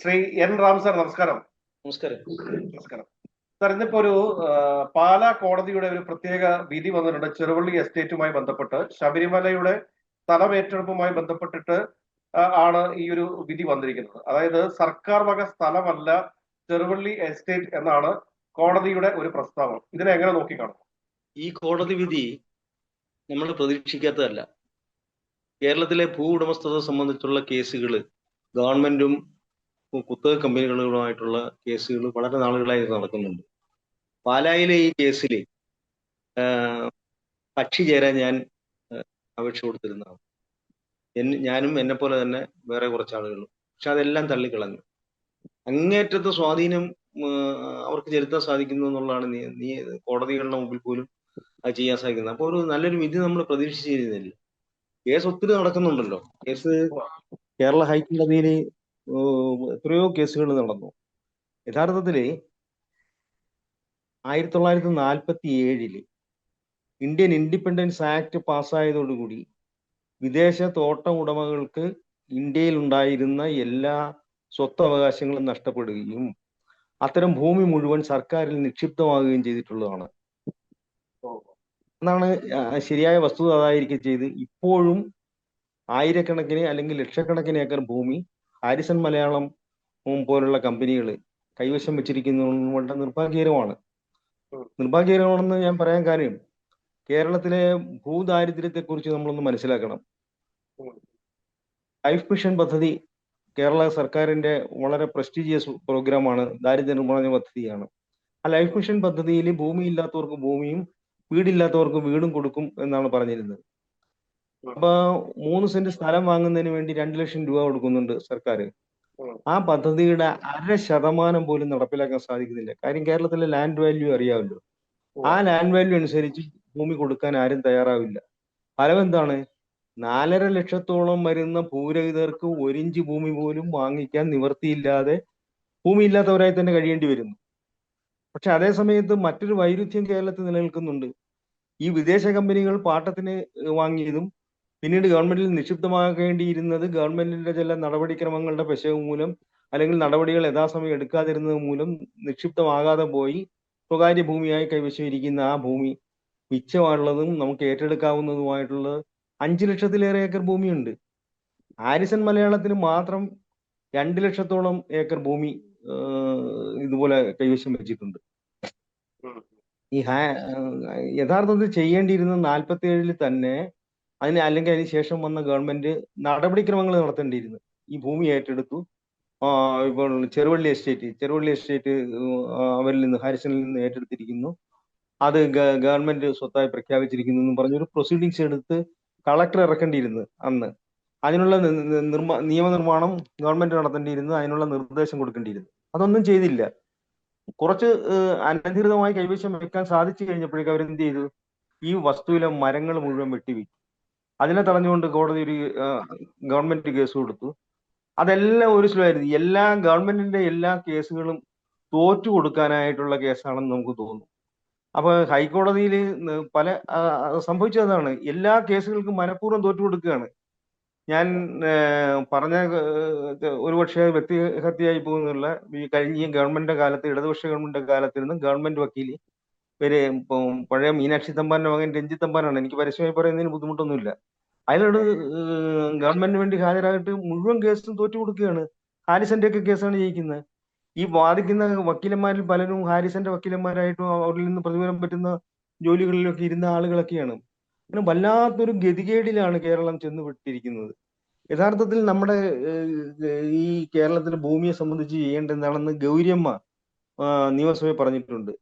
Shri N Ram sir നമസ്കാരം. നമസ്കാരം. നമസ്കാരം. സാർ ഇന്നിപ്പോ ഒരു പാല കോടതിയുടെ ഒരു പ്രത്യേക വിധി വന്നിട്ടുണ്ട്. ചെറുവള്ളി എസ്റ്റേറ്റുമായി ബന്ധപ്പെട്ട് ശബരിമലയുടെ സ്ഥലമേറ്റെടുപ്പുമായി ബന്ധപ്പെട്ടിട്ട് ആണ് ഈ ഒരു വിധി വന്നിരിക്കുന്നത്. അതായത് സർക്കാർ വക സ്ഥലമല്ല ചെറുവള്ളി എസ്റ്റേറ്റ് എന്നാണ് കോടതിയുടെ ഒരു പ്രസ്താവന ഇതിനെ എങ്ങനെ നോക്കിക്കാണും? ഈ കോടതി വിധി നമ്മൾ പ്രതീക്ഷിക്കാത്തതല്ല. കേരളത്തിലെ ഭൂ ഉടമസ്ഥത സംബന്ധിച്ചുള്ള കേസുകൾ ഗവൺമെന്റും കുത്തക കമ്പനികളുമായിട്ടുള്ള കേസുകൾ വളരെ നാളുകളായി നടക്കുന്നുണ്ട്. പാലായിലെ ഈ കേസിൽ കക്ഷി ചേരാൻ ഞാൻ അപേക്ഷ കൊടുത്തിരുന്നതാണ്. എൻ- ഞാനും എന്നെ പോലെ തന്നെ വേറെ കുറച്ച് ആളുകളും പക്ഷെ അതെല്ലാം തള്ളിക്കളഞ്ഞു. അങ്ങേറ്റത്തെ സ്വാധീനം അവർക്ക് ചെലുത്താൻ സാധിക്കുന്നു എന്നുള്ളതാണ് നീ നീ കോടതികളുടെ മുമ്പിൽ പോലും അത് ചെയ്യാൻ സാധിക്കുന്നത്. അപ്പോൾ ഒരു നല്ലൊരു വിധി നമ്മൾ പ്രതീക്ഷിച്ചിരുന്നില്ല. കേസ് ഒത്തിരി നടക്കുന്നുണ്ടല്ലോ. കേസ് കേരള ഹൈക്കോടതിയിൽ എത്രയോ കേസുകൾ നടന്നു. യഥാർത്ഥത്തിൽ ആയിരത്തി തൊള്ളായിരത്തി നാൽപ്പത്തി ഏഴിൽ ഇന്ത്യൻ ഇൻഡിപെൻഡൻസ് ആക്ട് പാസ്സായതോടുകൂടി വിദേശ തോട്ട ഉടമകൾക്ക് ഇന്ത്യയിൽ ഉണ്ടായിരുന്ന എല്ലാ സ്വത്തവകാശങ്ങളും നഷ്ടപ്പെടുകയും അത്തരം ഭൂമി മുഴുവൻ സർക്കാരിൽ നിക്ഷിപ്തമാകുകയും ചെയ്തിട്ടുള്ളതാണ്. എന്നാണ് ശരിയായ വസ്തുത അതായിരിക്കും ചെയ്ത് ഇപ്പോഴും ആയിരക്കണക്കിന് അല്ലെങ്കിൽ ലക്ഷക്കണക്കിന് ഏക്കർ ഭൂമി ഹാരിസൺ മലയാളം ഹോം പോലുള്ള കമ്പനികൾ കൈവശം വെച്ചിരിക്കുന്നത് വളരെ നിർഭാഗ്യകരമാണ് നിർഭാഗ്യകരമാണെന്ന് ഞാൻ പറയാൻ കാര്യം കേരളത്തിലെ ഭൂദാരിദ്ര്യത്തെ കുറിച്ച് നമ്മളൊന്ന് മനസ്സിലാക്കണം. ലൈഫ് മിഷൻ പദ്ധതി കേരള സർക്കാരിന്റെ വളരെ പ്രസ്റ്റീജിയസ് പ്രോഗ്രാമാണ് ദാരിദ്ര്യ നിർമ്മാർജന പദ്ധതിയാണ്. ആ ലൈഫ് മിഷൻ പദ്ധതിയിൽ ഭൂമി ഇല്ലാത്തവർക്ക് ഭൂമിയും വീടില്ലാത്തവർക്ക് വീടും കൊടുക്കും എന്നാണ് പറഞ്ഞിരുന്നത്. അപ്പൊ മൂന്ന് സെന്റ് സ്ഥലം വാങ്ങുന്നതിന് വേണ്ടി രണ്ട് ലക്ഷം രൂപ കൊടുക്കുന്നുണ്ട് സർക്കാർ ആ പദ്ധതിയുടെ അര ശതമാനം പോലും നടപ്പിലാക്കാൻ സാധിക്കുന്നില്ല. കാര്യം കേരളത്തിലെ ലാൻഡ് വാല്യൂ അറിയാമല്ലോ. ആ ലാൻഡ് വാല്യൂ അനുസരിച്ച് ഭൂമി കൊടുക്കാൻ ആരും തയ്യാറാവില്ല. ഫലം എന്താണ്? നാലര ലക്ഷത്തോളം വരുന്ന ഭൂരഹിതർക്ക് ഒരിഞ്ച് ഭൂമി പോലും വാങ്ങിക്കാൻ നിവർത്തിയില്ലാതെ ഭൂമി ഇല്ലാത്തവരായി തന്നെ കഴിയേണ്ടി വരുന്നു. പക്ഷെ അതേ സമയത്ത് മറ്റൊരു വൈരുദ്ധ്യം കേരളത്തിൽ നിലനിൽക്കുന്നുണ്ട്. ഈ വിദേശ കമ്പനികൾ പാട്ടത്തിന് വാങ്ങിയതും പിന്നീട് ഗവൺമെന്റിൽ നിക്ഷിപ്തമാകേണ്ടിയിരുന്നത് ഗവൺമെന്റിന്റെ ചില നടപടിക്രമങ്ങളുടെ പിശക് മൂലം അല്ലെങ്കിൽ നടപടികൾ യഥാസമയം എടുക്കാതിരുന്നത് മൂലം നിക്ഷിപ്തമാകാതെ പോയി സ്വകാര്യ ഭൂമിയായി കൈവശമിരിക്കുന്ന ആ ഭൂമി മിച്ചമായിട്ടുള്ളതും നമുക്ക് ഏറ്റെടുക്കാവുന്നതുമായിട്ടുള്ള അഞ്ചു ലക്ഷത്തിലേറെ ഏക്കർ ഭൂമിയുണ്ട്. ആരിസൻ മലയാളത്തിന് മാത്രം രണ്ട് ലക്ഷത്തോളം ഏക്കർ ഭൂമി ഇതുപോലെ കൈവശം വെച്ചിട്ടുണ്ട്. ഈ ഹാ യഥാർത്ഥത്തിൽ ചെയ്യേണ്ടിയിരുന്ന നാൽപ്പത്തി ഏഴിൽ തന്നെ അതിന് അല്ലെങ്കിൽ അതിന് ശേഷം വന്ന ഗവൺമെന്റ് നടപടിക്രമങ്ങൾ നടത്തേണ്ടിയിരുന്നു. ഈ ഭൂമി ഏറ്റെടുത്തു. ഇപ്പോൾ ചെറുവള്ളി എസ്റ്റേറ്റ് ചെറുവള്ളി എസ്റ്റേറ്റ് അവരിൽ നിന്ന് ഹാരിസണിൽ നിന്ന് ഏറ്റെടുത്തിരിക്കുന്നു. അത് ഗവൺമെന്റ് സ്വത്തായി പ്രഖ്യാപിച്ചിരിക്കുന്നു എന്ന് പറഞ്ഞൊരു പ്രൊസീഡിങ്സ് എടുത്ത് കളക്ടർ ഇറക്കേണ്ടിയിരുന്നു അന്ന്. അതിനുള്ള നി- നി- നിയമനിർമ്മാണം ഗവൺമെന്റ് നടത്തേണ്ടിയിരുന്നു. അതിനുള്ള നിർദ്ദേശം കൊടുക്കേണ്ടിയിരുന്നു. അതൊന്നും ചെയ്തില്ല. കുറച്ച് അനധികൃതമായി കൈവശം വെക്കാൻ സാധിച്ചു കഴിഞ്ഞപ്പോഴേക്കും അവരെന്ത് ചെയ്തു? ഈ വസ്തുവിലെ മരങ്ങൾ മുഴുവൻ വെട്ടിവിറ്റു അതിനെ തടഞ്ഞുകൊണ്ട് കോടതി ഒരു ഗവൺമെന്റ് കേസ് കൊടുത്തു. അതെല്ലാം ഒരു ശ്ലോകമായിരുന്നു എല്ലാ ഗവൺമെന്റിന്റെ എല്ലാ കേസുകളും തോറ്റു കൊടുക്കാനായിട്ടുള്ള കേസാണെന്ന് നമുക്ക് തോന്നുന്നു അപ്പൊ ഹൈക്കോടതിയിൽ പല സംഭവിച്ചതാണ് എല്ലാ കേസുകൾക്കും മനഃപൂർവം തോറ്റു കൊടുക്കുകയാണ്. ഞാൻ പറഞ്ഞ ഒരുപക്ഷെ വ്യക്തിഹത്യയായി പോകുന്നുള്ള ഈ കഴിഞ്ഞ ഗവൺമെന്റിന്റെ കാലത്ത് ഇടതുപക്ഷ ഗവൺമെന്റിന്റെ കാലത്തിരുന്ന് ഗവൺമെന്റ് വക്കീൽ പേര് പഴയ മീനാക്ഷി തമ്പാന്റെ മകൻ രഞ്ജിത്ത് തമ്പാനാണ്. എനിക്ക് പരസ്യമായി പറയുന്നതിന് ബുദ്ധിമുട്ടൊന്നുമില്ല. അയാളോട് ഗവൺമെന്റിന് വേണ്ടി ഹാജരായിട്ട് മുഴുവൻ കേസും തോറ്റു കൊടുക്കുകയാണ്. ഹാരിസന്റെ ഒക്കെ കേസാണ് ജയിക്കുന്നത്. ഈ വാദിക്കുന്ന വക്കീലന്മാരിൽ പലരും ഹാരിസന്റെ വക്കീലന്മാരായിട്ടും അവരിൽ നിന്ന് പ്രതിഫലം പറ്റുന്ന ജോലികളിലൊക്കെ ഇരുന്ന ആളുകളൊക്കെയാണ്. അങ്ങനെ വല്ലാത്തൊരു ഗതികേടിലാണ് കേരളം ചെന്ന് വിട്ടിരിക്കുന്നത് യഥാർത്ഥത്തിൽ നമ്മുടെ ഈ കേരളത്തിലെ ഭൂമിയെ സംബന്ധിച്ച് ചെയ്യേണ്ടത് എന്താണെന്ന് ഗൗരിയമ്മ നിയമസഭയിൽ പറഞ്ഞിട്ടുണ്ട്.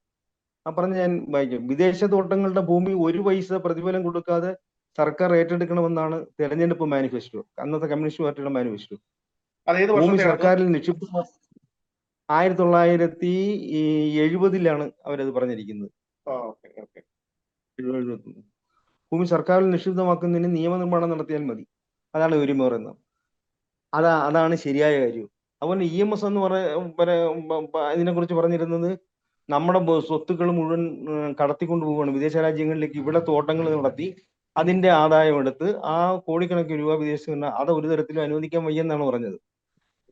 ആ പറഞ്ഞ ഞാൻ വായിക്കും. വിദേശ തോട്ടങ്ങളുടെ ഭൂമി ഒരു പൈസ പ്രതിഫലം കൊടുക്കാതെ സർക്കാർ ഏറ്റെടുക്കണമെന്നാണ് തെരഞ്ഞെടുപ്പ് മാനിഫെസ്റ്റോ. അന്നത്തെ കമ്മ്യൂണിസ്റ്റ് പാർട്ടിയുടെ മാനിഫെസ്റ്റോ. ഭൂമി സർക്കാരിൽ നിക്ഷിപ്ത ആയിരത്തി തൊള്ളായിരത്തി എഴുപതിലാണ് അവരത് പറഞ്ഞിരിക്കുന്നത്. ഭൂമി സർക്കാരിൽ നിക്ഷിപ്തമാക്കുന്നതിന് നിയമനിർമ്മാണം നടത്തിയാൽ മതി. അതാണ് ഗൗരിയമ്മ പറയുന്നത് അതാ അതാണ് ശരിയായ കാര്യം. അതുപോലെ ഇ എം എസ് എന്ന് പറയ ഇതിനെ കുറിച്ച് പറഞ്ഞിരുന്നത് നമ്മുടെ സ്വത്തുക്കൾ മുഴുവൻ കടത്തിക്കൊണ്ടു കടത്തിക്കൊണ്ട് പോവുകയാണ് വിദേശ രാജ്യങ്ങളിലേക്ക് ഇവിടെ തോട്ടങ്ങൾ നടത്തി അതിന്റെ ആദായം എടുത്ത് ആ കോടിക്കണക്കിന് രൂപ വിദേശത്ത് നിന്ന് അത് ഒരു തരത്തിലും അനുവദിക്കാൻ വയ്യെന്നാണ് പറഞ്ഞത്.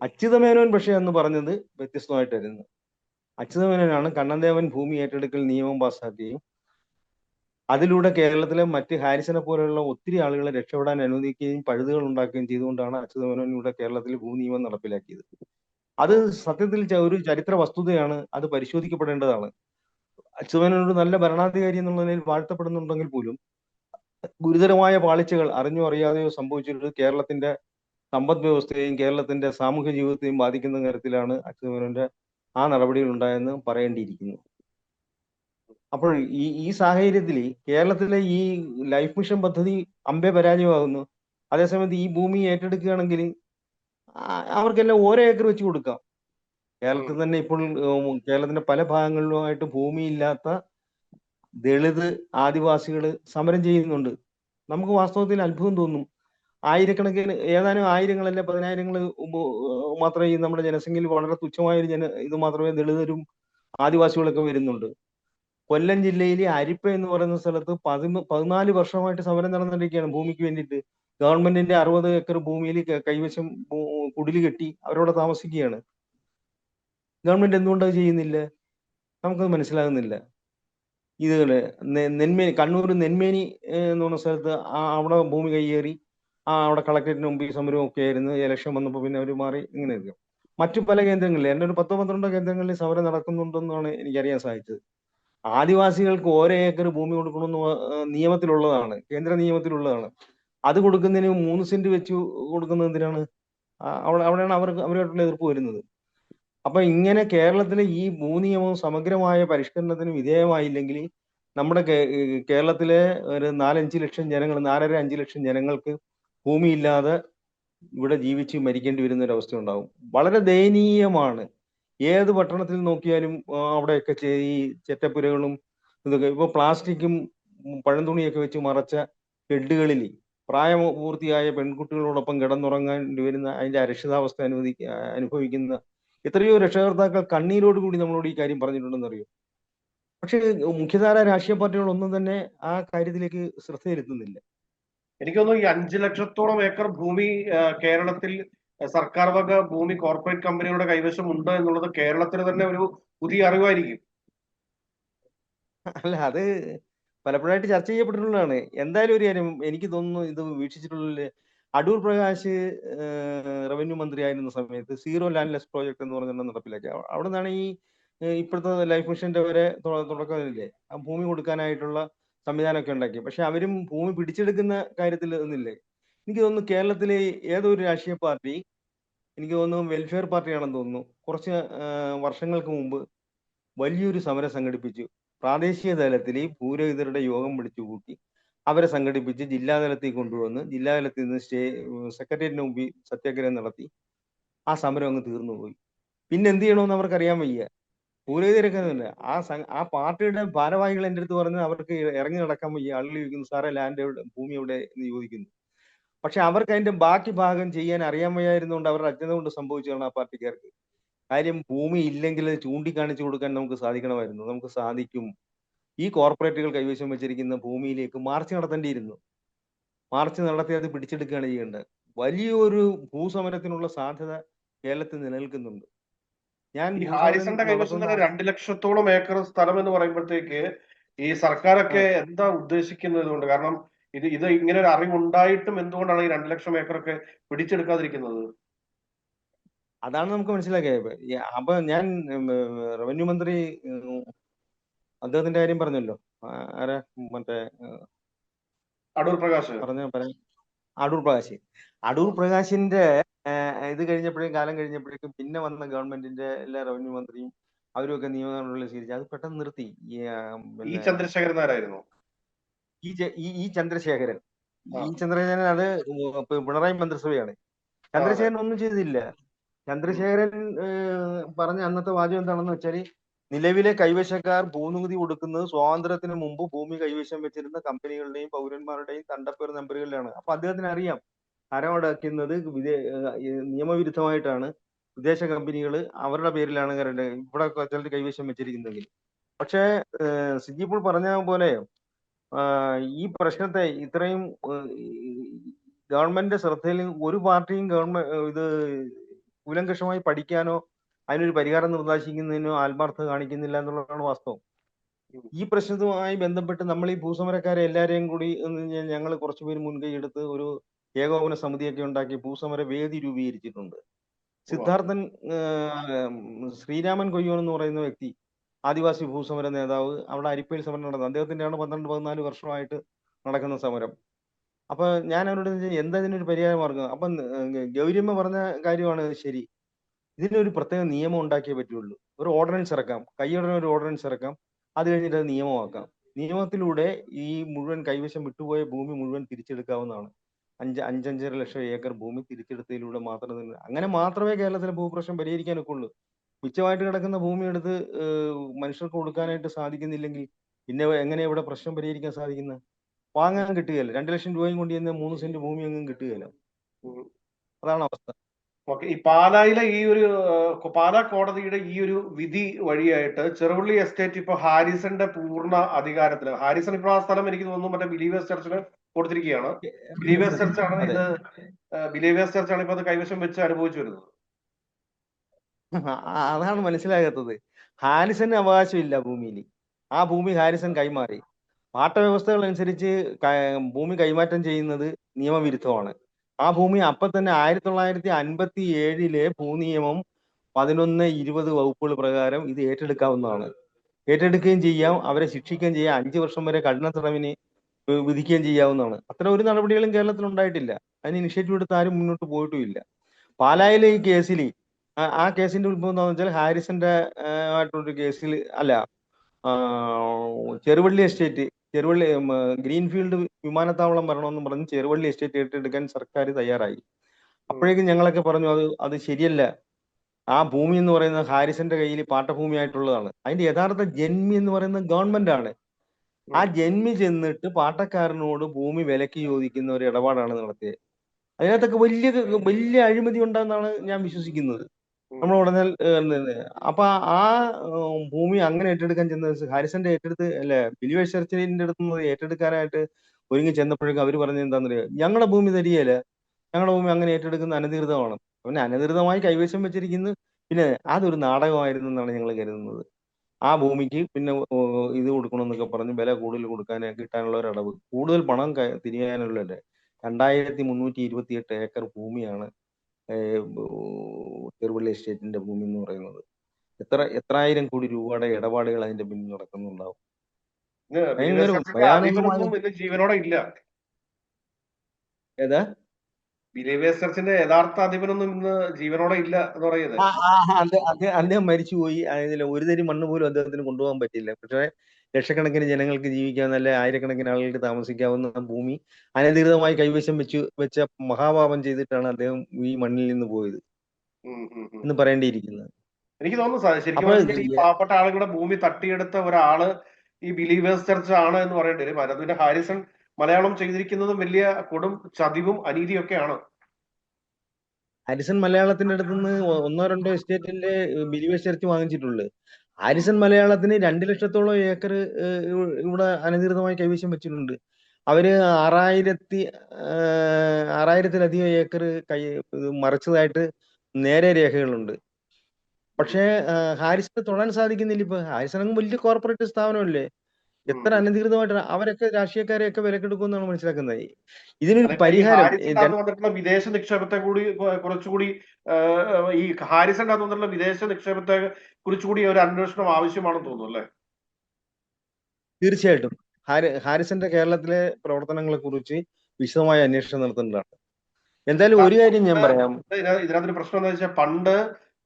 അച്യുതമേനോൻ പക്ഷേ എന്ന് പറഞ്ഞത് വ്യത്യസ്തമായിട്ടായിരുന്നു. അച്യുതമേനോനാണ് കണ്ണൻദേവൻ ഭൂമി ഏറ്റെടുക്കൽ നിയമം പാസ്സാക്കുകയും അതിലൂടെ കേരളത്തിലെ മറ്റ് ഹാരിസനെ പോലെയുള്ള ഒത്തിരി ആളുകളെ രക്ഷപ്പെടാൻ അനുവദിക്കുകയും പഴുതുകൾ ഉണ്ടാക്കുകയും ചെയ്തുകൊണ്ടാണ് അച്യുതമേനോൻ ഇവിടെ കേരളത്തിൽ ഭൂനിയമം നടപ്പിലാക്കിയത്. അത് സത്യത്തിൽ ഒരു ചരിത്ര വസ്തുതയാണ്. അത് പരിശോധിക്കപ്പെടേണ്ടതാണ്. അച്യുതനൊരു നല്ല ഭരണാധികാരി എന്നുള്ള നിലയിൽ വാഴ്ത്തപ്പെടുന്നുണ്ടെങ്കിൽ പോലും ഗുരുതരമായ പാളിച്ചകൾ അറിഞ്ഞോ അറിയാതെയോ സംഭവിച്ചിട്ട് കേരളത്തിന്റെ സമ്പദ് വ്യവസ്ഥയെയും കേരളത്തിന്റെ സാമൂഹ്യ ജീവിതത്തെയും ബാധിക്കുന്ന തരത്തിലാണ് അച്യുതമേനോന്റെ ആ നടപടികൾ ഉണ്ടായെന്ന് പറയേണ്ടിയിരിക്കുന്നു. അപ്പോൾ ഈ ഈ സാഹചര്യത്തിൽ കേരളത്തിലെ ഈ ലൈഫ് മിഷൻ പദ്ധതി അമ്പെ പരാജയമാകുന്നു. അതേസമയത്ത് ഈ ഭൂമി ഏറ്റെടുക്കുകയാണെങ്കിൽ അവർക്കെല്ലാം ഓരോ ഏക്കർ വെച്ച് കൊടുക്കാം. കേരളത്തിൽ തന്നെ ഇപ്പോൾ കേരളത്തിന്റെ പല ഭാഗങ്ങളിലുമായിട്ട് ഭൂമിയില്ലാത്ത ദളിത് ആദിവാസികൾ സമരം ചെയ്യുന്നുണ്ട്. നമുക്ക് വാസ്തവത്തിൽ അത്ഭുതം തോന്നും. ആയിരക്കണക്കിന് ഏതാനും ആയിരങ്ങളല്ല പതിനായിരങ്ങൾ മാത്രമേ ഈ നമ്മുടെ ജനസംഖ്യയിൽ വളരെ തുച്ഛമായ ഒരു ജന ഇത് മാത്രമേ ദളിതരും ആദിവാസികളൊക്കെ വരുന്നുണ്ട്. കൊല്ലം ജില്ലയിലെ അരിപ്പ എന്ന് പറയുന്ന സ്ഥലത്ത് പതിമ പതിനാല് വർഷമായിട്ട് സമരം നടന്നിരിക്കുകയാണ് ഭൂമിക്ക് വേണ്ടിയിട്ട്. ഗവൺമെന്റിന്റെ അറുപത് ഏക്കർ ഭൂമിയിൽ കൈവശം കുടിൽ കെട്ടി അവരവിടെ താമസിക്കുകയാണ്. ഗവൺമെന്റ് എന്തുകൊണ്ട് അത് ചെയ്യുന്നില്ല? നമുക്കത് മനസ്സിലാകുന്നില്ല. നെ- നെന്മേനി കണ്ണൂർ നെന്മേനി എന്ന് പറഞ്ഞ സ്ഥലത്ത് ആ അവിടെ ഭൂമി കൈയേറി ആ അവിടെ കളക്ടറേറ്റിന് മുമ്പിൽ സമരവും ഒക്കെ ആയിരുന്നു. ഇലക്ഷൻ വന്നപ്പോൾ പിന്നെ അവർ മാറി ഇങ്ങനെ ഇരിക്കും. മറ്റു പല കേന്ദ്രങ്ങളിൽ എന്റെ ഒരു പത്തോ പന്ത്രണ്ടോ കേന്ദ്രങ്ങളിൽ സമരം നടക്കുന്നുണ്ടെന്നാണ് എനിക്കറിയാൻ സാധിച്ചത്. ആദിവാസികൾക്ക് ഓരോ ഏക്കർ ഭൂമി കൊടുക്കണമെന്ന് നിയമത്തിലുള്ളതാണ് കേന്ദ്ര നിയമത്തിലുള്ളതാണ്. അത് കൊടുക്കുന്നതിന് മൂന്ന് സെന്റ് വെച്ച് കൊടുക്കുന്നത് എന്തിനാണ്? അവിടെ അവിടെയാണ് അവർക്ക് അവരുമായിട്ടുള്ള എതിർപ്പ് വരുന്നത്. അപ്പൊ ഇങ്ങനെ കേരളത്തിലെ ഈ ഭൂനിയമം സമഗ്രമായ പരിഷ്കരണത്തിന് വിധേയമായില്ലെങ്കിൽ നമ്മുടെ കേരളത്തിലെ ഒരു നാലഞ്ച് ലക്ഷം ജനങ്ങൾ നാലര അഞ്ച് ലക്ഷം ജനങ്ങൾക്ക് ഭൂമിയില്ലാതെ ഇവിടെ ജീവിച്ച് മരിക്കേണ്ടി വരുന്ന ഒരു അവസ്ഥ ഉണ്ടാകും വളരെ ദയനീയമാണ്. ഏത് പട്ടണത്തിൽ നോക്കിയാലും അവിടെയൊക്കെ ഈ ചെറ്റപ്പുരകളും ഇതൊക്കെ ഇപ്പൊ പ്ലാസ്റ്റിക്കും പഴം തുണിയൊക്കെ വെച്ച് മറച്ച ഷെഡുകളിൽ പ്രായപൂർത്തിയായ പെൺകുട്ടികളോടൊപ്പം കിടന്നുറങ്ങേണ്ടി വരുന്ന അതിന്റെ അരക്ഷിതാവസ്ഥ അനുവദി അനുഭവിക്കുന്ന എത്രയോ രക്ഷകർത്താക്കൾ കണ്ണീരോട് കൂടി നമ്മളോട് ഈ കാര്യം പറഞ്ഞിട്ടുണ്ടെന്ന് അറിയോ പക്ഷേ മുഖ്യധാര രാഷ്ട്രീയ പാർട്ടികളൊന്നും തന്നെ ആ കാര്യത്തിലേക്ക് ശ്രദ്ധ ചെലുത്തുന്നില്ല. എനിക്ക് തോന്നുന്നു ഈ അഞ്ചു ലക്ഷത്തോളം ഏക്കർ ഭൂമി കേരളത്തിൽ സർക്കാർ വക ഭൂമി കോർപ്പറേറ്റ് കമ്പനികളുടെ കൈവശം ഉണ്ട് എന്നുള്ളത് കേരളത്തിന് തന്നെ ഒരു പുതിയ അറിവായിരിക്കും. അല്ല അത് പലപ്പോഴായിട്ട് ചർച്ച ചെയ്യപ്പെട്ടിട്ടുള്ളതാണ്. എന്തായാലും ഒരു കാര്യം എനിക്ക് തോന്നുന്നു ഇത് വീക്ഷിച്ചിട്ടുള്ള അടൂർ പ്രകാശ് റവന്യൂ മന്ത്രിയായിരുന്ന സമയത്ത് സീറോ ലാൻഡ് ലെസ് പ്രോജക്ട് എന്ന് പറഞ്ഞാൽ നടപ്പിലാക്കി. അവ- അവിടെ നിന്നാണ് ഈ ഇപ്പോഴത്തെ ലൈഫ് മിഷന്റെ വരെ തുടക്കമില്ലേ ആ ഭൂമി കൊടുക്കാനായിട്ടുള്ള സംവിധാനമൊക്കെ ഉണ്ടാക്കി. പക്ഷെ അവരും ഭൂമി പിടിച്ചെടുക്കുന്ന കാര്യത്തിൽ ഒന്നില്ലേ എനിക്ക് തോന്നുന്നു കേരളത്തിലെ ഏതൊരു രാഷ്ട്രീയ പാർട്ടി എനിക്ക് തോന്നുന്നു വെൽഫെയർ പാർട്ടിയാണെന്ന് തോന്നുന്നു കുറച്ച് വർഷങ്ങൾക്ക് മുമ്പ് വലിയൊരു സമരം സംഘടിപ്പിച്ചു. പ്രാദേശിക തലത്തിൽ ഈ പൂരോഹിതരുടെ യോഗം വിളിച്ചു കൂട്ടി. അവരെ സംഘടിപ്പിച്ച് ജില്ലാതലത്തിൽ കൊണ്ടുവന്ന് ജില്ലാതലത്തിൽ നിന്ന് സ്റ്റേ സെക്രട്ടേറിയറ്റിന് മുമ്പിൽ സത്യാഗ്രഹം നടത്തി. ആ സമരം അങ്ങ് തീർന്നു പോയി. പിന്നെ എന്ത് ചെയ്യണമെന്ന് അവർക്ക് അറിയാൻ വയ്യ. പൂരോഹിതരൊക്കെ ആ ആ പാർട്ടിയുടെ ഭാരവാഹികൾ എന്റെ അടുത്ത് പറഞ്ഞ് അവർക്ക് ഇറങ്ങി നടക്കാൻ വയ്യ. ആളുകൾ ചോദിക്കുന്നു സാറേ ലാൻഡ് എവിടെ ഭൂമി എവിടെ? എന്ന് ചോദിക്കുന്നു. പക്ഷെ അവർക്ക് അതിന്റെ ബാക്കി ഭാഗം ചെയ്യാൻ അറിയാൻ വയ്യായിരുന്നുകൊണ്ട് അവരുടെ അജ്ഞത കൊണ്ട് സംഭവിച്ചതാണ് ആ പാർട്ടിക്കാർക്ക്. കാര്യം ഭൂമി ഇല്ലെങ്കിൽ ചൂണ്ടിക്കാണിച്ചു കൊടുക്കാൻ നമുക്ക് സാധിക്കണമായിരുന്നു. നമുക്ക് സാധിക്കും. ഈ കോർപ്പറേറ്റുകൾ കൈവശം വെച്ചിരിക്കുന്ന ഭൂമിയിലേക്ക് മാർച്ച് നടത്തേണ്ടിയിരുന്നു. മാർച്ച് നടത്തി അത് പിടിച്ചെടുക്കുകയാണ് ചെയ്യേണ്ടത്. വലിയൊരു ഭൂസമരത്തിനുള്ള സാധ്യത കേരളത്തിൽ നിലനിൽക്കുന്നുണ്ട്. ഞാൻ ഹാരിസന്റെ കൈവശം രണ്ട് ലക്ഷത്തോളം ഏക്കർ സ്ഥലം എന്ന് പറയുമ്പോഴത്തേക്ക് ഈ സർക്കാരൊക്കെ എന്താ ഉദ്ദേശിക്കുന്നത് കൊണ്ട് കാരണം ഇത് ഇത് ഇങ്ങനെ ഒരു അറിവുണ്ടായിട്ടും എന്തുകൊണ്ടാണ് ഈ രണ്ട് ലക്ഷം ഏക്കറൊക്കെ പിടിച്ചെടുക്കാതിരിക്കുന്നത്? അതാണ് നമുക്ക് മനസ്സിലാക്കിയത്. അപ്പൊ ഞാൻ റവന്യൂ മന്ത്രി അദ്ദേഹത്തിന്റെ കാര്യം പറഞ്ഞല്ലോ. ആരാ? മറ്റേ അടൂർ പ്രകാശ്. പറഞ്ഞ അടൂർ പ്രകാശ്. അടൂർ പ്രകാശിന്റെ ഇത് കഴിഞ്ഞപ്പോഴേക്കും കാലം കഴിഞ്ഞപ്പോഴേക്കും പിന്നെ വന്ന ഗവൺമെന്റിന്റെ എല്ലാ റവന്യൂ മന്ത്രിയും അവരുമൊക്കെ നിയമനങ്ങളിൽ സ്വീകരിച്ചു അത് പെട്ടെന്ന് നിർത്തി. ഈ ചന്ദ്രശേഖരൻ ആരായിരുന്നു? ഈ ചന്ദ്രശേഖരൻ. ഈ ചന്ദ്രശേഖരൻ അത് പിണറായി മന്ത്രിസഭയാണ്. ചന്ദ്രശേഖരൻ ഒന്നും ചെയ്തില്ല. ചന്ദ്രശേഖരൻ പറഞ്ഞ അന്നത്തെ വാചകം എന്താണെന്ന് വെച്ചാൽ നിലവിലെ കൈവശക്കാർ ഭൂനികുതി കൊടുക്കുന്നത് സ്വാതന്ത്ര്യത്തിന് മുമ്പ് ഭൂമി കൈവശം വെച്ചിരുന്ന കമ്പനികളുടെയും പൗരന്മാരുടെയും തണ്ടപ്പേർ നമ്പറുകളിലാണ്. അപ്പൊ അദ്ദേഹത്തിന് അറിയാം ഹരമടക്കുന്നത് വിദേ നിയമവിരുദ്ധമായിട്ടാണ്. വിദേശ കമ്പനികൾ അവരുടെ പേരിലാണ് കരണ്ട് ഇവിടെ ചിലർ കൈവശം വെച്ചിരിക്കുന്നതെങ്കിൽ. പക്ഷേ സിജിപ്പോൾ പറഞ്ഞ പോലെ ഈ പ്രശ്നത്തെ ഇത്രയും ഗവൺമെന്റിന്റെ ശ്രദ്ധയിൽ ഒരു പാർട്ടിയും ഗവൺമെന്റ് ഇത് കൂലങ്കഷമായി പഠിക്കാനോ അതിനൊരു പരിഹാരം നിർദ്ദേശിക്കുന്നതിനോ ആത്മാർത്ഥത കാണിക്കുന്നില്ല എന്നുള്ളതാണ് വാസ്തവം. ഈ പ്രശ്നവുമായി ബന്ധപ്പെട്ട് നമ്മൾ ഈ ഭൂസമരക്കാരെ എല്ലാവരെയും കൂടി ഞങ്ങൾ കുറച്ചുപേര് മുൻകൈ എടുത്ത് ഒരു ഏകോപന സമിതിയൊക്കെ ഉണ്ടാക്കി ഭൂസമര വേദി രൂപീകരിച്ചിട്ടുണ്ട്. സിദ്ധാർത്ഥൻ ശ്രീരാമൻ കൊയ്യോൻ എന്ന് പറയുന്ന വ്യക്തി ആദിവാസി ഭൂസമര നേതാവ് അവിടെ അരിപ്പയിൽ സമരം നടന്നത് അദ്ദേഹത്തിന്റെയാണ് പന്ത്രണ്ട് പതിനാല് വർഷമായിട്ട് നടക്കുന്ന സമരം. അപ്പൊ ഞാൻ അവരോട് ചോദിച്ചു, എന്താ ഇതിനൊരു പരിഹാര മാർഗം അപ്പൊ ഗൗരിയമ്മ പറഞ്ഞ കാര്യമാണ് ശരി. ഇതിനൊരു പ്രത്യേക നിയമം ഉണ്ടാക്കിയേ പറ്റുള്ളൂ. ഒരു ഓർഡിനൻസ് ഇറക്കാം. കൈയുടനെ ഒരു ഓർഡിനൻസ് ഇറക്കാം. അത് കഴിഞ്ഞിട്ട് അത് നിയമമാക്കാം. നിയമത്തിലൂടെ ഈ മുഴുവൻ കൈവശം വിട്ടുപോയ ഭൂമി മുഴുവൻ തിരിച്ചെടുക്കാവുന്നതാണ്. അഞ്ച് അഞ്ചഞ്ചര ലക്ഷം ഏക്കർ ഭൂമി തിരിച്ചെടുത്തതിലൂടെ മാത്രം അങ്ങനെ മാത്രമേ കേരളത്തിലെ ഭൂപ്രശ്നം പരിഹരിക്കാൻ ഒക്കുള്ളൂ മിച്ചമായിട്ട് കിടക്കുന്ന ഭൂമി എടുത്ത് മനുഷ്യർക്ക് കൊടുക്കാനായിട്ട് സാധിക്കുന്നില്ലെങ്കിൽ പിന്നെ എങ്ങനെ ഇവിടെ പ്രശ്നം പരിഹരിക്കാൻ സാധിക്കുന്നത് വാങ്ങാൻ കിട്ടുകയില്ല. രണ്ട് ലക്ഷം രൂപയും കൊണ്ട് ചെന്ന് മൂന്ന് സെന്റ് ഭൂമി ഒന്നും കിട്ടുകയില്ല. അതാണ് അവസ്ഥ. ഓക്കെ ഈ പാലായിലെ ഈ ഒരു പാലാ കോടതിയുടെ ഈ ഒരു വിധി വഴിയായിട്ട് ചെറുവള്ളി എസ്റ്റേറ്റ് ഇപ്പൊ ഹാരിസന്റെ പൂർണ അധികാരത്തിൽ ഹാരിസൺ ഇപ്പോൾ ആ സ്ഥലം എനിക്ക് തോന്നുന്നു മറ്റേ ബിലീവേഴ്സ് ചർച്ചിന് കൊടുത്തിരിക്കുകയാണ്. ബിലീവേഴ്സ് ചർച്ചാണ്. ഇത് ബിലീവേഴ്സ് ചർച്ചാണ് ഇപ്പൊ അത് കൈവശം വെച്ച് അനുഭവിച്ചു വരുന്നത്. അതാണ് മനസ്സിലാകാത്തത്. ഹാരിസന് അവകാശമില്ല ഭൂമിയിൽ. ആ ഭൂമി ഹാരിസൺ കൈമാറി. പാട്ടവ്യവസ്ഥകൾ അനുസരിച്ച് ഭൂമി കൈമാറ്റം ചെയ്യുന്നത് നിയമവിരുദ്ധമാണ്. ആ ഭൂമി അപ്പൊ തന്നെ ആയിരത്തി തൊള്ളായിരത്തി അൻപത്തി ഏഴിലെ ഭൂനിയമം പതിനൊന്ന് ഇരുപത് വകുപ്പുകൾ പ്രകാരം ഇത് ഏറ്റെടുക്കാവുന്നതാണ്. ഏറ്റെടുക്കുകയും ചെയ്യാം അവരെ ശിക്ഷിക്കുകയും ചെയ്യാം അഞ്ചു വർഷം വരെ കഠിന തടവിന് വിധിക്കുകയും ചെയ്യാവുന്നതാണ്. അത്തരം ഒരു നടപടികളും കേരളത്തിൽ ഉണ്ടായിട്ടില്ല. അതിന് ഇനിഷ്യേറ്റീവ് എടുത്ത് ആരും മുന്നോട്ട് പോയിട്ടുമില്ല. പാലായിലെ ഈ കേസിൽ ആ- കേസിന്റെ ഉത്ഭവം എന്താണെന്ന് വെച്ചാൽ ഹാരിസന്റെ ആയിട്ടുള്ളൊരു കേസിൽ അല്ല ചെറുവള്ളി എസ്റ്റേറ്റ് ചെറുവള്ളി ഗ്രീൻഫീൽഡ് വിമാനത്താവളം വരണമെന്ന് പറഞ്ഞ് ചെറുവള്ളി എസ്റ്റേറ്റ് ഏറ്റെടുക്കാൻ സർക്കാർ തയ്യാറായി. അപ്പോഴേക്കും ഞങ്ങളൊക്കെ പറഞ്ഞു അത് അത് ശരിയല്ല. ആ ഭൂമി എന്ന് പറയുന്നത് ഹാരിസന്റെ കയ്യിൽ പാട്ടഭൂമി ആയിട്ടുള്ളതാണ് അതിന്റെ യഥാർത്ഥ ജന്മി എന്ന് പറയുന്നത് ഗവൺമെന്റ് ആണ് ആ ജന്മി ചെന്നിട്ട് പാട്ടക്കാരനോട് ഭൂമി വിലക്ക് ചോദിക്കുന്ന ഒരു ഇടപാടാണ് നടത്തിയത്. അതിനകത്തൊക്കെ വലിയ വലിയ അഴിമതി ഉണ്ടെന്നാണ് ഞാൻ വിശ്വസിക്കുന്നത്. നമ്മൾ ഉടനെ അപ്പൊ ആ ഭൂമി അങ്ങനെ ഏറ്റെടുക്കാൻ ചെന്ന ഹാരിസന്റെ ഏറ്റെടുത്ത് അല്ലെ ബിലിവേഷ് ചർച്ചിന്റെ അടുത്ത് നിന്ന് ഏറ്റെടുക്കാനായിട്ട് ഒരുങ്ങി ചെന്നപ്പോഴേക്കും അവർ പറഞ്ഞത് എന്താണെന്നറിയോ ഞങ്ങളുടെ ഭൂമി തരികയില്ല ഞങ്ങളുടെ ഭൂമി അങ്ങനെ ഏറ്റെടുക്കുന്ന അനധികൃതമാണ്. പിന്നെ അനധികൃതമായി കൈവശം വെച്ചിരിക്കുന്നു. പിന്നെ അതൊരു നാടകമായിരുന്നു എന്നാണ് ഞങ്ങൾ കരുതുന്നത്. ആ ഭൂമിക്ക് പിന്നെ ഇത് കൊടുക്കണം എന്നൊക്കെ പറഞ്ഞ് വില കൂടുതൽ കൊടുക്കാൻ കിട്ടാനുള്ള ഒരു അടവ് കൂടുതൽ പണം തിരിയാനുള്ള രണ്ടായിരത്തി മുന്നൂറ്റി ഇരുപത്തി എട്ട് ഏക്കർ ഭൂമിയാണ് ചെറുവള്ളി എസ്റ്റേറ്റിന്റെ ഭൂമി എന്ന് പറയുന്നത്. എത്ര എത്രായിരം കോടി രൂപയുടെ ഇടപാടുകൾ അതിന്റെ പിന്നിൽ നടക്കുന്നുണ്ടാവും? ജീവനോടെ ഇല്ല. ഏതാ? ബിലീവേഴ്സ് ചർച്ചിന്റെ യഥാർത്ഥ അധിപനൊന്നും ഇന്ന് ജീവനോടെ ഇല്ല എന്ന് പറയുന്നത്. അദ്ദേഹം മരിച്ചുപോയി. അതിൽ ഒരു തരി മണ്ണ് പോലും അദ്ദേഹത്തിന് കൊണ്ടുപോകാൻ പറ്റില്ല പക്ഷേ ലക്ഷക്കണക്കിന് ജനങ്ങൾക്ക് ജീവിക്കാൻ അല്ലെ ആയിരക്കണക്കിന് ആളുകൾക്ക് താമസിക്കാവുന്ന ഭൂമി അനധികൃതമായി കൈവശം വെച്ച് വെച്ച മഹാപാപം ചെയ്തിട്ടാണ് അദ്ദേഹം ഈ മണ്ണിൽ നിന്ന് പോയത്. എന്ന് പറയേണ്ടിയിരിക്കുന്നത്. എനിക്ക് തോന്നുന്നു ശരിക്കും ഈ പാവപ്പെട്ട ആളുകളുടെ ഭൂമി തട്ടിയെടുത്ത ഒരാൾ ഈ ബിലീവേഴ്സ് ചർച്ച് ആണ് എന്ന് പറയേണ്ടി വരും. അതിന്റെ ഹാരിസൺ മലയാളം ചെയ്തിരിക്കുന്നതും വലിയ കൊടും ചതിവും അനീതിയൊക്കെയാണ്. ഹാരിസൺ മലയാളത്തിന്റെ അടുത്ത് നിന്ന് ഒന്നോ രണ്ടോ എസ്റ്റേറ്റിന്റെ ബിലീവേഴ്സ് ചർച്ച് വാങ്ങിച്ചിട്ടുള്ളത് ഹാരിസൺ മലയാളത്തിന് രണ്ട് ലക്ഷത്തോളം ഏക്കർ ഇവിടെ അനധികൃതമായി കൈവശം വെച്ചിട്ടുണ്ട്. അവർ ആറായിരത്തി ആറായിരത്തിലധികം ഏക്കർ കൈ മറിച്ചതായിട്ട് നേരെ രേഖകളുണ്ട്. പക്ഷേ ഹാരിസന് തൊടാൻ സാധിക്കുന്നില്ല ഇപ്പൊ. ഹാരിസൺ അങ്ങ് വലിയ കോർപ്പറേറ്റ് സ്ഥാപനമല്ലേ? എത്ര അവരൊക്കെ അനധികൃതമായിട്ട് അവരൊക്കെ രാഷ്ട്രീയക്കാരെയൊക്കെ വിലക്കെടുക്കുമെന്നാണ് മനസ്സിലാക്കുന്നത്. ഇതിനൊരു പരിഹാരം വിദേശ നിക്ഷേപത്തെ കൂടി കുറച്ചുകൂടി ഈ ഹാരിസൺ അകത്ത് വിദേശ നിക്ഷേപത്തെ കുറിച്ചുകൂടി ഒരു അന്വേഷണം ആവശ്യമാണെന്ന് തോന്നുന്നു അല്ലേ? തീർച്ചയായിട്ടും. ഹാരിസന്റെ കേരളത്തിലെ പ്രവർത്തനങ്ങളെ കുറിച്ച് വിശദമായ അന്വേഷണം നടത്തേണ്ടതാണ് എന്തായാലും ഒരു കാര്യം ഞാൻ പറയാം. ഇതിന- ഇതിനകത്തൊരു പ്രശ്നം എന്താ വെച്ചാൽ പണ്ട്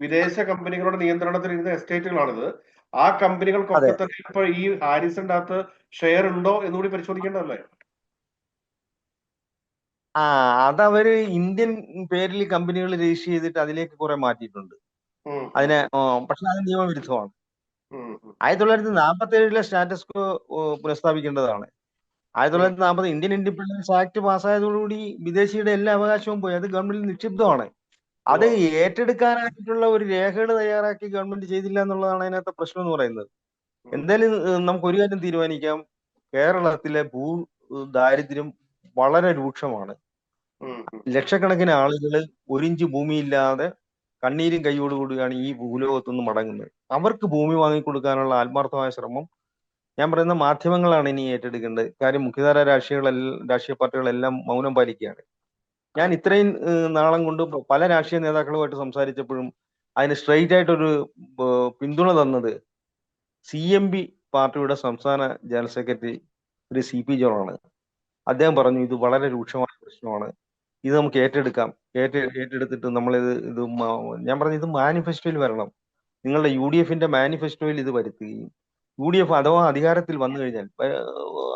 വിദേശ കമ്പനികളുടെ നിയന്ത്രണത്തിൽ ഇരുന്ന എസ്റ്റേറ്റുകളാണിത്. ആ കമ്പനികൾക്കൊക്കെ. തന്നെ ഇപ്പൊ ഈ ഹാരിസിന്റെ അകത്ത് ഷെയർ ഉണ്ടോ എന്ന് കൂടി പരിശോധിക്കേണ്ടതല്ലേ? ആ അതവര് ഇന്ത്യൻ പേരിൽ കമ്പനികൾ രജിസ്റ്റർ ചെയ്തിട്ട് അതിലേക്ക് കുറെ മാറ്റിയിട്ടുണ്ട്. അതിനെ പക്ഷെ അത് നിയമവിരുദ്ധമാണ്. ആയിരത്തി തൊള്ളായിരത്തി നാൽപ്പത്തി ഏഴിലെ സ്റ്റാറ്റസ് പുനഃസ്ഥാപിക്കേണ്ടതാണ് ആയിരത്തി തൊള്ളായിരത്തി നാൽപ്പത് ഇന്ത്യൻ ഇൻഡിപെൻഡൻസ് ആക്ട് പാസ്സായതോടുകൂടി വിദേശിയുടെ എല്ലാ അവകാശവും പോയി. അത് ഗവൺമെന്റിൽ നിക്ഷിപ്തമാണ്. അത് ഏറ്റെടുക്കാനായിട്ടുള്ള ഒരു രേഖകൾ തയ്യാറാക്കി ഗവൺമെന്റ് ചെയ്തില്ല എന്നുള്ളതാണ് അതിനകത്തെ പ്രശ്നം എന്ന് പറയുന്നത്. എന്തായാലും നമുക്ക് ഒരു കാര്യം തീരുമാനിക്കാം. കേരളത്തിലെ ഭൂ ദാരിദ്ര്യം വളരെ രൂക്ഷമാണ്. ലക്ഷക്കണക്കിന് ആളുകൾ ഒരിഞ്ച് ഭൂമിയില്ലാതെ കണ്ണീരും കൈയോടുകൂടിയാണ് ഈ ഭൂലോകത്തു നിന്ന് മടങ്ങുന്നത്. അവർക്ക് ഭൂമി വാങ്ങിക്കൊടുക്കാനുള്ള ആത്മാർത്ഥമായ ശ്രമം ഞാൻ പറയുന്ന മാധ്യമങ്ങളാണ് ഇനി ഏറ്റെടുക്കേണ്ടത്. കാര്യം മുഖ്യധാര രാഷ്ട്രീയ രാഷ്ട്രീയ പാർട്ടികളെല്ലാം മൗനം പാലിക്കുകയാണ്. ഞാൻ ഇത്രയും നാളം കൊണ്ട് പല രാഷ്ട്രീയ നേതാക്കളുമായിട്ട് സംസാരിച്ചപ്പോഴും അതിന് സ്ട്രെയിറ്റ് ആയിട്ടൊരു പിന്തുണ തന്നത് സി എം പി പാർട്ടിയുടെ സംസ്ഥാന ജനറൽ സെക്രട്ടറി ഒരു സി പി ജോണാണ്. അദ്ദേഹം പറഞ്ഞു ഇത് വളരെ രൂക്ഷമായ പ്രശ്നമാണ്. ഇത് നമുക്ക് ഏറ്റെടുക്കാം. ഏറ്റ ഏറ്റെടുത്തിട്ട് നമ്മളിത് ഇത് ഞാൻ പറഞ്ഞു ഇത് മാനിഫെസ്റ്റോയിൽ വരണം. നിങ്ങളുടെ യു ഡി എഫിന്റെ മാനിഫെസ്റ്റോയിൽ ഇത് വരുത്തുകയും യു ഡി എഫ് അഥവാ അധികാരത്തിൽ വന്നു കഴിഞ്ഞാൽ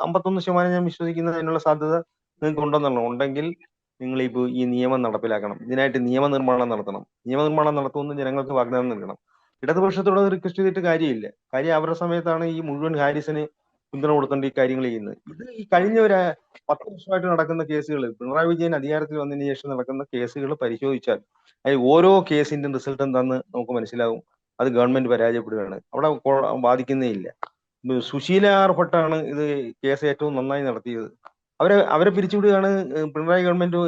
അമ്പത്തൊന്ന് ശതമാനം ഞാൻ വിശ്വസിക്കുന്നതിനുള്ള സാധ്യത നിങ്ങൾക്ക് ഉണ്ടെന്നുള്ള ഉണ്ടെങ്കിൽ നിങ്ങൾ ഇപ്പോൾ ഈ നിയമം നടപ്പിലാക്കണം. ഇതിനായിട്ട് നിയമനിർമ്മാണം നടത്തണം. നിയമനിർമ്മാണം നടത്തുമെന്ന് ജനങ്ങൾക്ക് വാഗ്ദാനം നൽകണം. ഇടതുപക്ഷത്തോട് റിക്വസ്റ്റ് ചെയ്തിട്ട് കാര്യമില്ല. കാര്യം അവരുടെ സമയത്താണ് ഈ മുഴുവൻ ഹാരിസിന് പിന്തുണ കൊടുത്തുകൊണ്ട് ഈ കാര്യങ്ങൾ ചെയ്യുന്നത്. ഇത് ഈ കഴിഞ്ഞ ഒരു പത്ത് വർഷമായിട്ട് നടക്കുന്ന കേസുകൾ പിണറായി വിജയൻ അധികാരത്തിൽ വന്നതിന് ശേഷം നടക്കുന്ന കേസുകൾ പരിശോധിച്ചാൽ അതിൽ ഓരോ കേസിന്റെ റിസൾട്ട് എന്താന്ന് നമുക്ക് മനസ്സിലാവും. അത് ഗവൺമെന്റ് പരാജയപ്പെടുകയാണ്. അവിടെ ബാധിക്കുന്നേ ഇല്ല. സുശീല ആർ ഭട്ടാണ് ഇത് കേസ് ഏറ്റവും നന്നായി നടത്തിയത്. അവരെ അവരെ പിരിച്ചുവിടുകയാണ് പിണറായി ഗവൺമെന്റ്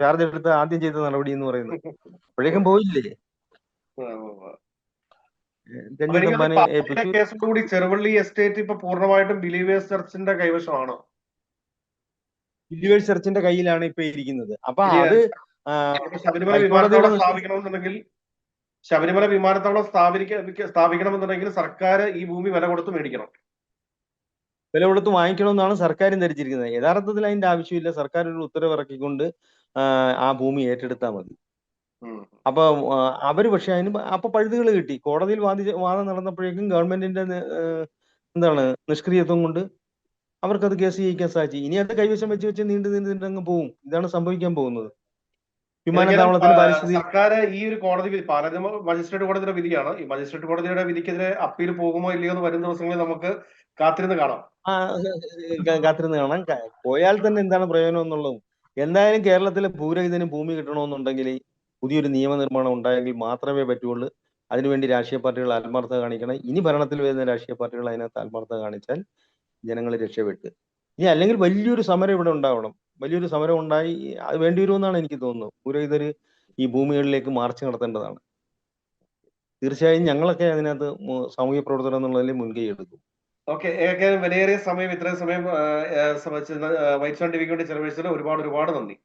ചാർജ് എടുത്ത് ആദ്യം ചെയ്ത നടപടി എന്ന് പറയുന്നത്. അപ്പോഴേക്കും പോയില്ലേ? കൂടി ചെറുവള്ളി എസ്റ്റേറ്റ് ഇപ്പൊ പൂർണമായിട്ടും ബിലീവേഴ്സ് ചർച്ചിന്റെ കൈവശമാണോ? ബിലീവേഴ്സ് ചർച്ചിന്റെ കയ്യിലാണ് ഇപ്പൊ ഇരിക്കുന്നത്. അപ്പൊ അത് ശബരിമല വിമാനത്താവളം സ്ഥാപിക്കണമെന്നുണ്ടെങ്കിൽ ശബരിമല വിമാനത്താവളം സ്ഥാപിക്ക സ്ഥാപിക്കണമെന്നുണ്ടെങ്കിൽ സർക്കാർ ഈ ഭൂമി വില കൊടുത്ത് മേടിക്കണം. വില കൊടുത്ത് വാങ്ങിക്കണമെന്നാണ് സർക്കാരും ധരിച്ചിരിക്കുന്നത്. യഥാർത്ഥത്തിൽ അതിന്റെ ആവശ്യമില്ല. സർക്കാർ ഒരു ഉത്തരവ് ഇറക്കിക്കൊണ്ട് ആ, ഭൂമി ഏറ്റെടുത്താൽ മതി. അപ്പൊ അവർ പക്ഷെ അതിന് അപ്പൊ പഴുതുകൾ കിട്ടി. കോടതിയിൽ വാദിച്ച വാദം നടന്നപ്പോഴേക്കും ഗവൺമെന്റിന്റെ എന്താണ് നിഷ്ക്രിയത്വം കൊണ്ട് അവർക്കത് കേസ് ജയിക്കാൻ സാധിച്ചു. ഇനി അത് കൈവശം വെച്ച് വെച്ച് നീണ്ടു നീണ്ടു നീണ്ടങ്ങ് പോവും. പോകും ഇതാണ് സംഭവിക്കാൻ പോകുന്നത്. വിമാനത്താവളത്തിന് പരിസ്ഥിതി സർക്കാർ ഈ ഒരു കോടതി വിധി പാലാ മജിസ്ട്രേറ്റ് കോടതിയുടെ വിധിയാണ്. ഈ മജിസ്ട്രേറ്റ് കോടതിയുടെ വിധിക്കെതിരെ അപ്പീൽ പോകുമോ ഇല്ലയോ എന്ന് വരും ദിവസങ്ങളിൽ നമുക്ക് കാത്തിരുന്ന് കാണാം. ആ, കാത്തിരുന്ന് കാണാം. പോയാൽ തന്നെ എന്താണ് പ്രയോജനം എന്നുള്ളതും എന്തായാലും കേരളത്തിലെ ഭൂരഹിതന് ഭൂമി കിട്ടണമെന്നുണ്ടെങ്കിൽ പുതിയൊരു നിയമനിർമ്മാണം ഉണ്ടായെങ്കിൽ മാത്രമേ പറ്റുള്ളൂ. അതിനുവേണ്ടി രാഷ്ട്രീയ പാർട്ടികൾ ആത്മാർത്ഥത കാണിക്കണം. ഇനി ഭരണത്തിൽ വരുന്ന രാഷ്ട്രീയ പാർട്ടികൾ അതിനകത്ത് ആത്മാർത്ഥത കാണിച്ചാൽ ജനങ്ങൾ രക്ഷപ്പെട്ട്. ഇനി അല്ലെങ്കിൽ വലിയൊരു സമരം ഇവിടെ ഉണ്ടാവണം. വലിയൊരു സമരം ഉണ്ടായി. അത് വേണ്ടി വരുമെന്നാണ് എനിക്ക് തോന്നുന്നത്. പുരോഹിതർ ഈ ഭൂമികളിലേക്ക് മാർച്ച് നടത്തേണ്ടതാണ്. തീർച്ചയായും ഞങ്ങളൊക്കെ അതിനകത്ത് സാമൂഹ്യ പ്രവർത്തനം എന്നുള്ളതിൽ മുൻകൈ എടുക്കും. ഓക്കെ. ഏകദേശം വിലയേറിയ സമയം ഇത്രയും സമയം വൈറ്റ് സൺ ടിവിക്ക് വേണ്ടി ഒരുപാട് ഒരുപാട് നന്ദി.